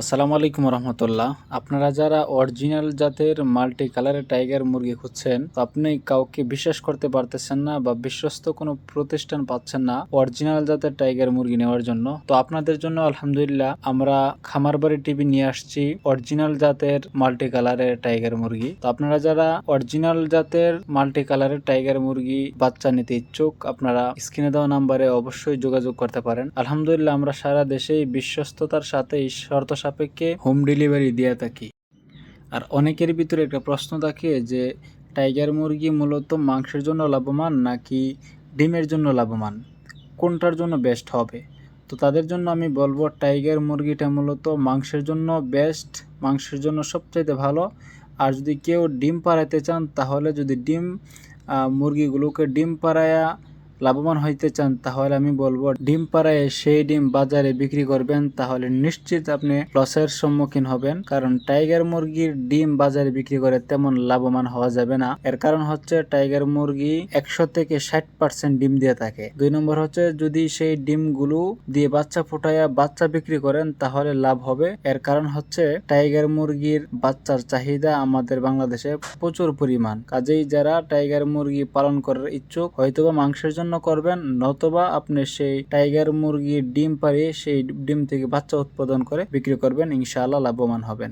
আসসালামু আলাইকুম রহমতুল্লাহ। আপনারা যারা অরিজিনাল জাতের মাল্টি কালারের টাইগার মুরগি খুঁজছেন আপনি কাউকে বিশ্বাস করতে পারতেছেন না বা বিশ্বস্ত কোনো প্রতিষ্ঠান পাচ্ছেন না অরিজিনাল জাতের টাইগার মুরগি নেওয়ার জন্য। তো আপনাদের জন্য আলহামদুলিল্লাহ আমরা খামারবাড়ি টিভি নিয়ে আসছি অরিজিনাল জাতের মাল্টি কালারের টাইগার মুরগি। তো আপনারা যারা অরিজিনাল জাতের মাল্টি কালারের টাইগার মুরগি বাচ্চা নিতে ইচ্ছুক, আপনারা স্ক্রিনে দেওয়া নাম্বারে অবশ্যই যোগাযোগ করতে পারেন। আলহামদুলিল্লাহ আমরা সারা দেশেই বিশ্বস্ততার সাথে শর্ত সাপেক্ষে হোম ডেলিভারি দিয়ে থাকি। আর অনেকের ভিতরে একটা প্রশ্ন থাকে যে টাইগার মুরগি মূলত মাংসের জন্য লাভবান নাকি ডিমের জন্য লাভবান? কোনটার জন্য বেস্ট হবে? তো তাদের জন্য আমি বলব টাইগার মুরগিটা মূলত মাংসের জন্য বেস্ট মাংসের জন্য সবচাইতে ভালো। আর যদি কেউ ডিম পাড়াইতে চান, তাহলে যদি ডিম মুরগিগুলোকে ডিম পাড়ায়া লাভবান হইতে চান, তাহলে আমি বলব, ডিম পাড়ায় সেই ডিম বাজারে বিক্রি করবেন, তাহলে নিশ্চিত আপনি লসের সম্মুখীন হবেন, কারণ টাইগার মুরগির ডিম বাজারে বিক্রি করে তেমন লাভবান হওয়া যাবে না। এর কারণ হচ্ছে, টাইগার মুরগি একশো থেকে ষাট পার্সেন্ট ডিম দিয়ে থাকে। দুই নম্বর হচ্ছে, যদি সেই ডিমগুলো দিয়ে বাচ্চা ফুটাইয়া বাচ্চা বিক্রি করেন, তাহলে লাভ হবে। এর কারণ হচ্ছে, টাইগার মুরগির বাচ্চার চাহিদা আমাদের বাংলাদেশে প্রচুর পরিমাণ। কাজেই যারা টাইগার মুরগি পালন করার ইচ্ছুক, হয়তোবা মাংসের জন্য করবেন, নতবা আপনি সেই টাইগার মুরগির ডিম পাড়িয়ে সেই ডিম থেকে বাচ্চা উৎপাদন করে বিক্রি করবেন, ইনশাআল্লাহ লাভবান হবেন।